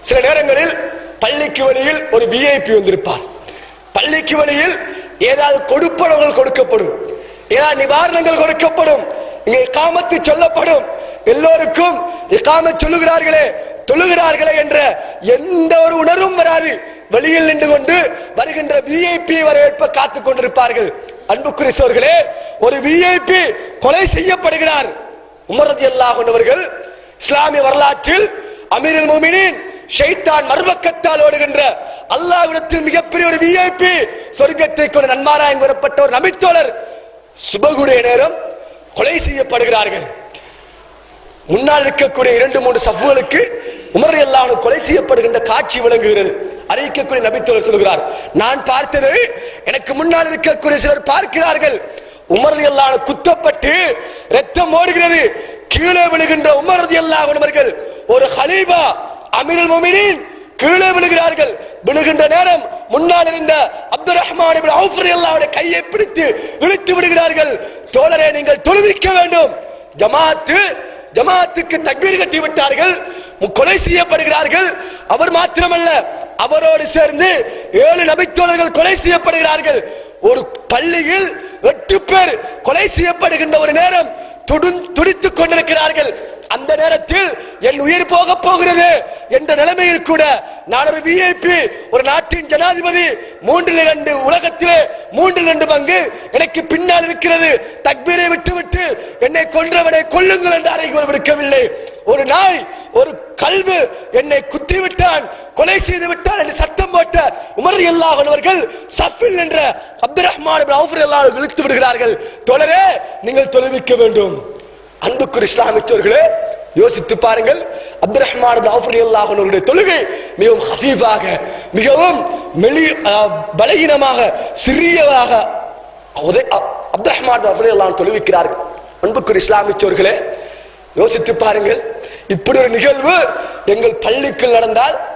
சில நேரங்களில் பள்ளிக்கு வழியில் ஒரு விஐபி வந்திருப்பார். பள்ளிக்கு வழியில் ஏதாவது கொடுப்பனங்கள் கொடுக்கப்படும். ஏதாவது நிவாரணங்கள் கொடுக்கப்படும். இங்கே காமத்து சொல்லப்படும். எல்லோருக்கும் இக்காம சொல்லுகிறார்களே தொழுகிறார்களே என்ற எந்த ஒரு உணர்வும் வராது. வெளியில் நின்று கொண்டு வருகின்ற விஐபி வரவேற்ப காத்துக் கொண்டிருப்பார்கள். அன்புக்குரிசவர்களே ஒரு விஐபி கொலை செய்யப்படுகிறார். உமரதி அல்லாஹ் அவர்கள் இஸ்லாமிய வரலாற்றில் அமீரில் மோமினின் ஷைத்தான் மர்மக்கத்தால் ஓடுகின்ற அல்லாஹ்விடத்தில் மிகப்பெரிய ஒரு விஐபி சொர்க்கத்தை கொண்டு நன்மாராயம் கூறப்பட்ட ஒரு நபித்தோழர் சுபகுடைய நேரம் கொலை செய்யப்படுகிறார்கள். முன்னால் இருக்கக்கூடிய இரண்டு மூன்று சஃபுகளுக்கு உமர் அல்லாஹ் கொலை செய்யப்படுகின்ற காட்சி விளங்குகிறது. அறிவிக்கக்கூடிய நபித்தோழர் சொல்கிறார் நான் பார்த்தது எனக்கு முன்னால் இருக்கக்கூடிய சிலர் பார்க்கிறார்கள். உமர் அல்லாஹ் குத்தப்பட்டு ரத்தம் ஓடுகிறது. கீழே விழுகின்ற உமர் அல்லாஹ் அவர்கள் ஒரு ஹலீபா அமீரல் முமினின் கீழே விழுகிறார்கள். விழுகின்ற நேரம் முன்னால் இருந்த அப்துல் ரஹ்மான் இப்னு கையை பிடித்து இழுத்து விடுகிறார்கள். தோழரை நீங்கள் தொழுவிக்க வேண்டும். ஜமாத்து ஜமாத்துக்கு தக்பீர் கட்டி விட்டார்கள். கொலை செய்யப்படுகிறார்கள். அவர் மாத்திரமல்ல அவரோடு சேர்ந்து ஏழு நபித்தோழர்கள் கொலை செய்யப்படுகிறார்கள். ஒரு பள்ளியில் எட்டு பேர் கொலை செய்யப்படுகின்ற ஒரு நேரம் துடித்துக் கொண்டிருக்கிறார்கள். அந்த நேரத்தில் என் உயிர் போக போகிறது என்ற நிலைமையில் கூட நான் ஒரு விஐபி ஒரு நாட்டின் ஜனாதிபதி மூன்றில் இரண்டு உலகத்திலே மூன்றில் இரண்டு பங்கு எனக்கு பின்னால் இருக்கிறது. தக்பீரை விட்டுவிட்டு என்னை கொன்றவனை கொல்லுங்கள் என்று அறைகோல் விடுக்கவில்லை. ஒரு நாய் ஒரு கல்வு என்னை குத்தி விட்டான் கொலை செய்து விட்டான் என்று சத்தம் போட்ட உமர் அல்லாஹ் சஃபில் என்ற அப்துல் ரஹ்மான் அவுஃபர் எல்லாரும் இழுத்து விடுகிறார்கள். தொடரே நீங்கள் தொழுவிக்க வேண்டும். அன்புக்குரிய இஸ்லாமியர்களே யோசித்து பாருங்கள். அப்துல் ரஹ்மான் அவுஃபர் அல்லாஹனுடைய தொழுகை மிகவும் ஹஃபீஃபாக மிகவும் மெலி பலகீனமாக சிறியதாக உதை- அப்துல் ரஹ்மான் அவுஃபர் எல்லாம் தொழுவிக்கிறார்கள். அன்புக்குரிய இஸ்லாமிச்சவர்களே யோசித்து பாருங்கள். இப்படி ஒரு நிகழ்வு எங்கள் பள்ளிக்குள் நடந்தால்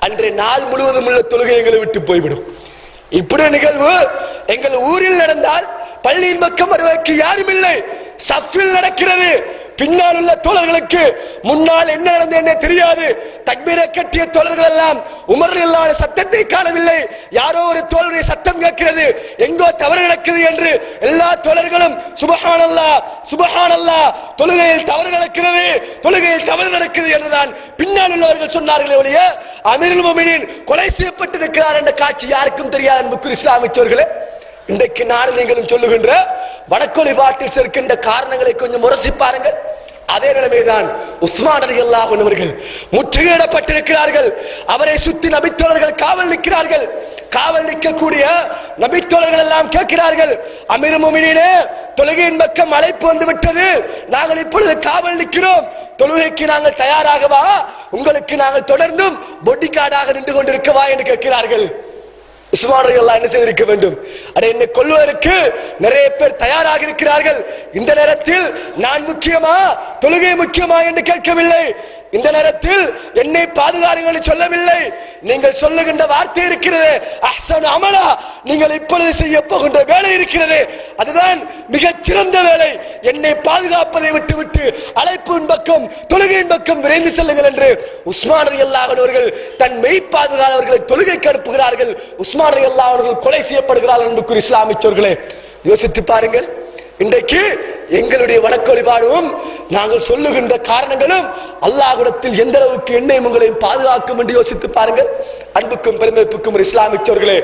அன்றைய நாள் முழுவதும் உள்ள தொழுகை எங்களை விட்டு போய்விடும். இப்படி நிகழ்வு எங்கள் ஊரில் நடந்தால் பள்ளியின் பக்கம் வருவதற்கு யாரும் இல்லை. சஃபில் நடக்கிறது. பின்னால் உள்ள தோழர்களுக்கு முன்னால் என்ன நடந்தது என்ன தெரியாது. தக்பீரை கட்டிய தோழர்கள் எல்லாம் உமரில் இல்லாத சத்தத்தை காணவில்லை. யாரோ ஒரு தோழருடைய சத்தம் கேட்கிறது. எங்கோ தவறு நடக்குது என்று எல்லா தோழர்களும் சுபஹானல்லா சுபஹானல்லா தொழுகையில் தவறு நடக்கிறது தொழுகையில் தவறு நடக்குது என்றுதான் பின்னால் உள்ளவர்கள் சொன்னார்களே ஒழிய அமிரில் மொமினின் கொலை செய்யப்பட்டிருக்கிறார் என்ற காட்சி யாருக்கும் தெரியாது அன்புக்குரிய இஸ்லாமிச்சவர்களே இன்றைக்கு நாடு நீங்களும் சொல்லுகின்ற வடக்கொலி பாட்டில் சேர்க்கின்ற காரணங்களை கொஞ்சம் முரசி பாருங்கள். அதே நிலைமைதான் உஸ்மான் அலி அல்லாஹ் அவர்கள் முற்றுகையிடப்பட்டிருக்கிறார்கள். அவரை சுத்தி நபித்தோழர்கள் காவல் நிற்கிறார்கள். காவல் நிற்கக்கூடிய நபித்தோழர்கள் எல்லாம் கேட்கிறார்கள் அமீர் முமினே தொழுகையின் பக்கம் அழைப்பு வந்து விட்டது. நாங்கள் இப்பொழுது காவல் நிற்கிறோம். தொழுகைக்கு நாங்கள் தயாராகவா? உங்களுக்கு நாங்கள் தொடர்ந்தும் பொட்டிக்காடாக நின்று கொண்டிருக்கவா? என்று கேட்கிறார்கள். உஸ்மான் என்ன செய்திருக்க வேண்டும்? அதை என்னை கொள்வதற்கு நிறைய பேர் தயாராக இருக்கிறார்கள். இந்த நேரத்தில் நான் முக்கியமா தொழுகை முக்கியமா என்று கேட்கவில்லை. இந்த நேரத்தில் என்னை பாதுகாருங்கள் சொல்லவில்லை. நீங்கள் சொல்லுகின்ற வார்த்தை இருக்கிறது. அஹ்சன் அமலா. நீங்கள் இப்பொழுது செய்ய போகின்ற வேலை இருக்கிறது. அதுதான் மிகச் சிறந்த வேலை. என்னை பாதுகாப்பதை விட்டுவிட்டு அழைப்பின் பக்கம் தொழுகையின் பக்கம் விரைந்து செல்லுங்கள் என்று உஸ்மான் ரலியல்லாஹு அவர்கள் தன் மெய் பாதுகாவலர்களை தொழுகைக்கு அனுப்புகிறார்கள். உஸ்மான் ரலியல்லாஹு அவர்கள் கொலை செய்யப்படுகிறார்கள் என்பது இஸ்லாமிச்சோர்களே யோசித்து பாருங்கள். இன்றைக்கு எங்களுடைய வணக்க வழிபாடும் நாங்கள் சொல்லுகின்ற காரணங்களும் அல்லாஹுடத்தில் எந்த அளவுக்கு என்னையும் உங்களையும் பாதுகாக்கும் என்று யோசித்து பாருங்கள். அன்புக்கும் பெருமைப்புக்கும் இஸ்லாமிச்சவர்களே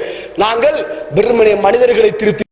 நாங்கள் வெறுமனே மனிதர்களை திருத்தி